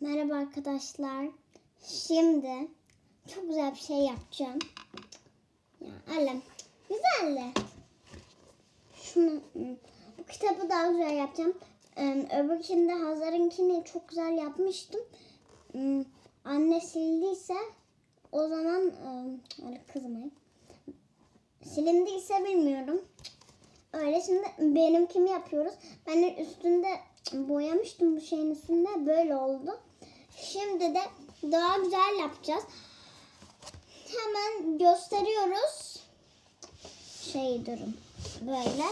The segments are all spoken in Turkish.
Merhaba arkadaşlar. Şimdi çok güzel bir şey yapacağım. Ya Alem, güzel. Şunu, bu kitabı daha güzel yapacağım. Öbürkinde Hazar'ınkini çok güzel yapmıştım. Anne sildiyse o zaman öyle kızmayın. Silindiyse bilmiyorum. Öyle şimdi benimkini yapıyoruz. Ben de üstünde boyamıştım bu şeyin üstünde böyle oldu. Şimdi de daha güzel yapacağız. Hemen gösteriyoruz. Şey durun. Böyle.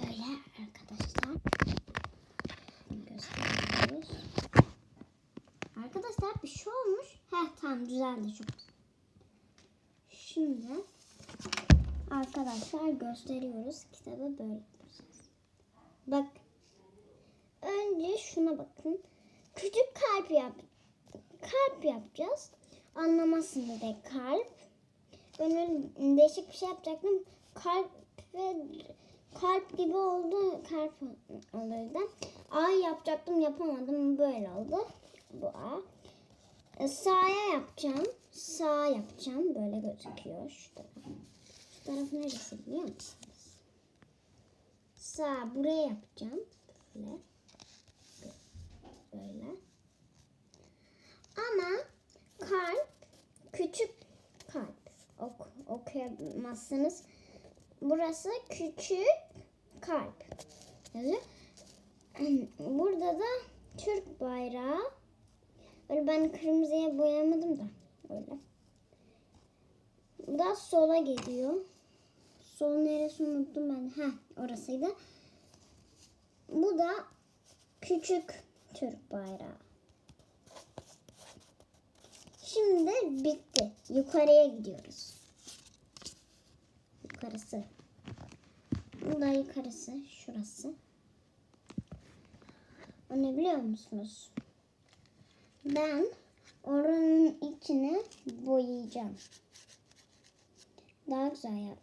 Böyle arkadaşlar. Gösteriyoruz. Arkadaşlar bir şey olmuş. Heh tamam düzeldi çok. Şimdi arkadaşlar gösteriyoruz. Kitabı böyle. Bak. Şuna bakın. Küçük kalp yap. Kalp yapacağız. Anlamasın diye kalp. Ben değişik bir şey yapacaktım. Kalp ve kalp gibi oldu. Kalp olurdu. Ay yapacaktım yapamadım. Böyle oldu. Bu A. E, Sağa yapacağım. Sağ yapacağım. Böyle gözüküyor. Şu taraf. Şu taraf neresi biliyor musunuz? Sağ buraya yapacağım. Böyle. Böyle. Ama kalp küçük kalp. Ok, okuyamazsınız. Burası küçük kalp. yazıyor. Burada da Türk bayrağı. Böyle ben kırmızıya boyamadım da. Öyle. Bu da sola gidiyor. Sol neresi unuttum ben. Ha orasıydı. Bu da küçük Türk bayrağı. Şimdi bitti. Yukarıya gidiyoruz. Yukarısı. Bu da yukarısı. Şurası. O ne biliyor musunuz? Ben oranın içine boyayacağım. Daha güzel yap.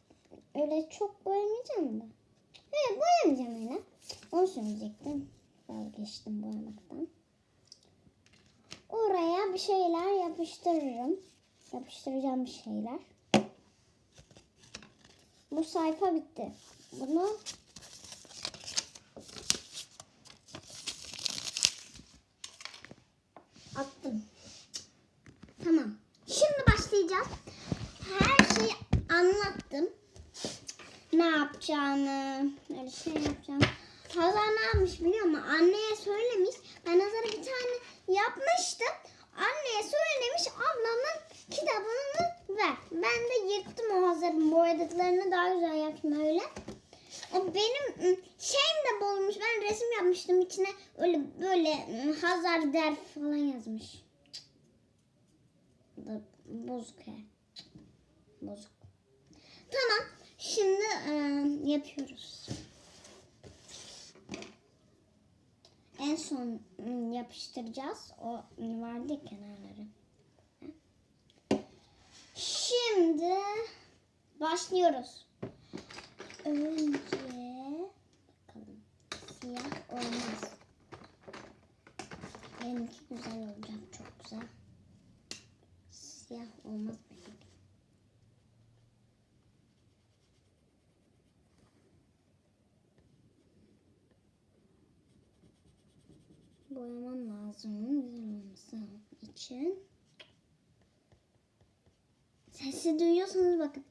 Öyle çok boyamayacağım da. Evet boyamayacağım öyle. Onu söyleyecektim. Vazgeçtim boyamaktan. Oraya bir şeyler yapıştırırım. Yapıştıracağım bir şeyler. Bu sayfa bitti. Bunu attım. Tamam. Şimdi başlayacağız. Her şeyi anlattım. Ne yapacağını, öyle şey yapacağım. Hazar ne yapmış biliyor musun? Anneye söylemiş. Ben Hazar'a bir tane yapmıştım. Anneye söylemiş ablamın kitabını ver. Ben de yırttım o Hazar'ın boyadıklarını daha güzel yaptım öyle. O benim ım, şeyim de bolmuş. Ben resim yapmıştım içine öyle böyle ım, Hazar der falan yazmış. Da bozuk ya. Bozuk. Tamam. Şimdi ım, yapıyoruz. En son ım, yapıştıracağız. O ım, vardı kenarları. Şimdi başlıyoruz. Önce bakalım. Siyah olmaz. Benimki güzel olacak. Çok güzel. Siyah olmaz benimki. Boyamam lazım. Güzel olması için. Sesi duyuyorsanız bakın.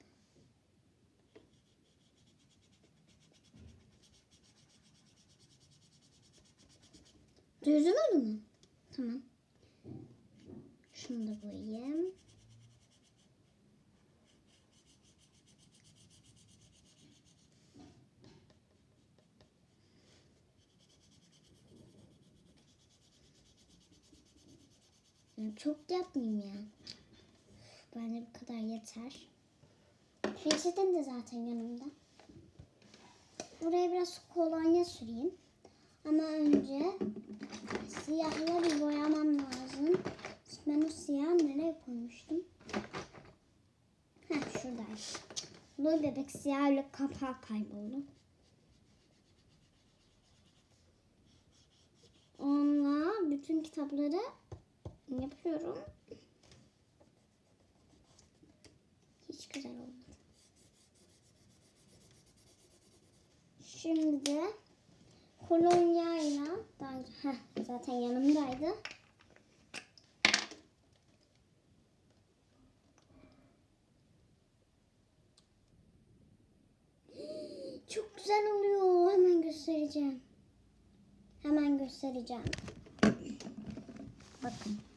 Düzülmedi mi? Tamam. Şunu da boyayayım. Çok yapmayayım ya. Bence bu kadar yeter. Reçetem de zaten yanımda. Buraya biraz kolonya süreyim. Ama önce siyahla bir boyamam lazım. Ben o siyahı nereye koymuştum? Heh şuradaydı. Bu bebek siyahla kapağı kayboldu. bütün kitapları yapıyorum. Hiç güzel olmadı. Şimdi kolonyayla daha heh, zaten yanımdaydı. Çok güzel oluyor. Hemen göstereceğim. Hemen göstereceğim. Bakın.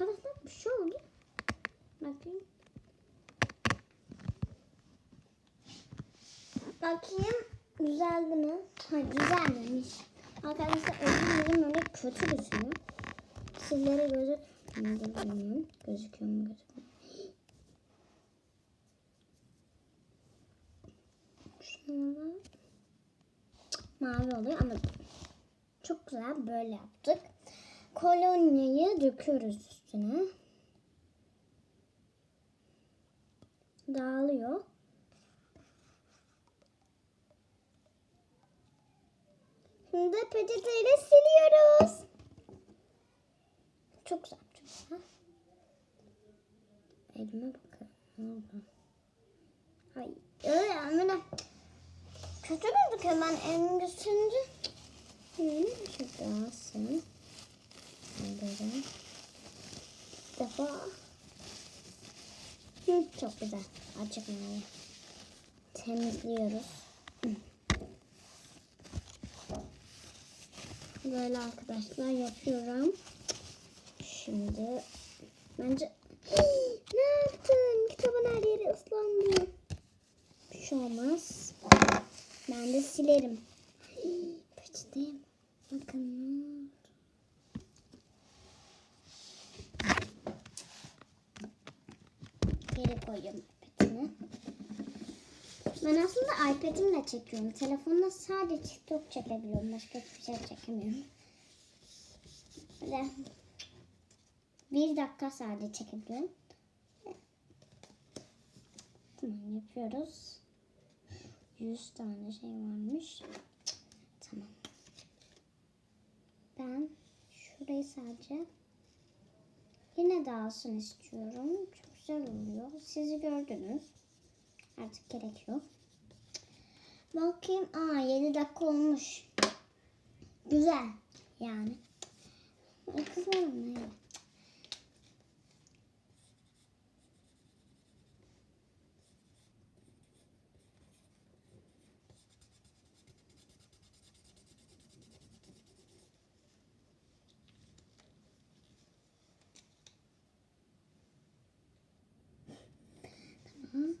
Arkadaşlar bir şey oldu. Bakayım. Bakayım güzeldi mi? Ha güzelmemiş. Arkadaşlar özür dilerim öyle kötü gözüküyor. Sizlere de bilmiyorum. Gözüküyor mu gözükmüyor. Şunlar mavi oluyor ama çok güzel böyle yaptık. Kolonyayı döküyoruz üstüne. Dağılıyor. Şimdi peçeteyle siliyoruz. Çok güzel, çok güzel. Elime bakın. Ne oldu? Hayır. Öyle. Kötü gözüküyor ben elimi gösterince. Hmm, şurada alsın. Böyle. Bir defa. Hı, çok güzel. Açık. Temizliyoruz. Böyle arkadaşlar yapıyorum. Şimdi bence ne yaptın? Kitabın her yeri ıslandı. Bir şey olmaz. Ben de silerim. Peçeteyim. Bakın ne oldu? Geri koyuyorum iPad'imi. Ben aslında iPad'imle çekiyorum. Telefonla sadece TikTok çekebiliyorum. Başka hiçbir şey çekemiyorum. Böyle bir dakika sadece çekebiliyorum. Tamam yapıyoruz. 100 tane şey varmış. Tamam. Ben şurayı sadece yine dağılsın istiyorum. Çok güzel oluyor. Sizi gördünüz. Artık gerek yok. Bakayım. Aa 7 dakika olmuş. Güzel. Yani. Ay kızarım ne? Tamam.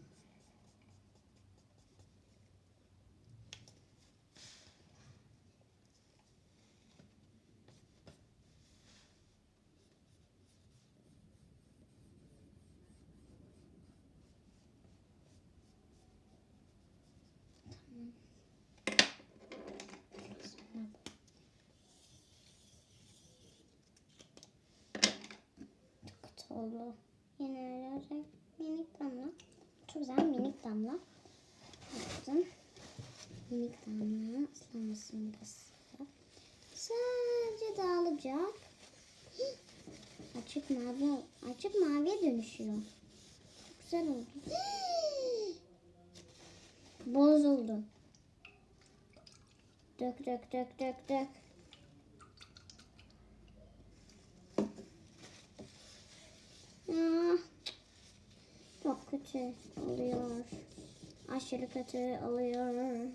Çok kötü oldu. Öyle minik damla. Güzel minik damla. Yaptım. Minik damla ıslanmasın biraz. Sadece dağılacak. Açık mavi, açık maviye dönüşüyor. Çok güzel oldu. Bozuldu. Dök dök dök dök dök. Çok kötü oluyor. Aşırı kötü oluyor.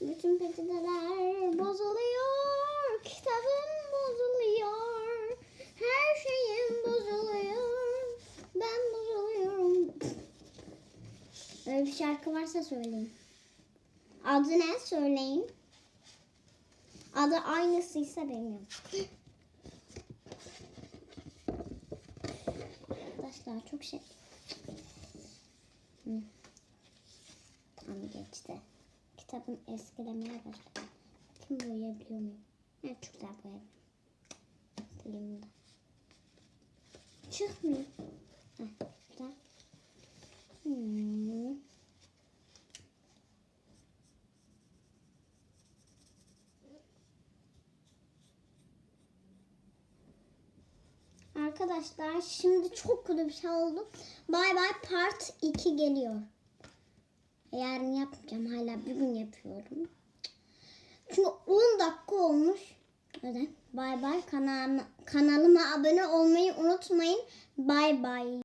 Bütün peçeteler bozuluyor. Kitabım bozuluyor. Her şeyim bozuluyor. Ben bozuluyorum. Öyle bir şarkı varsa söyleyin. Adı ne? Söyleyin. Adı aynısıysa bilmiyorum. Arkadaşlar çok şey. Tamam geçti. Kitabın eskilemeye başladı. Kim boyayabiliyor muyum? Evet çok güzel de. Çıkmıyor. Heh, güzel. Arkadaşlar şimdi çok kötü bir şey oldu. Bay bay part 2 geliyor. Yarın yapmayacağım. Hala bir gün yapıyorum. Çünkü 10 dakika olmuş. Öyle. Bay bay. Kanalıma, kanalıma abone olmayı unutmayın. Bay bay.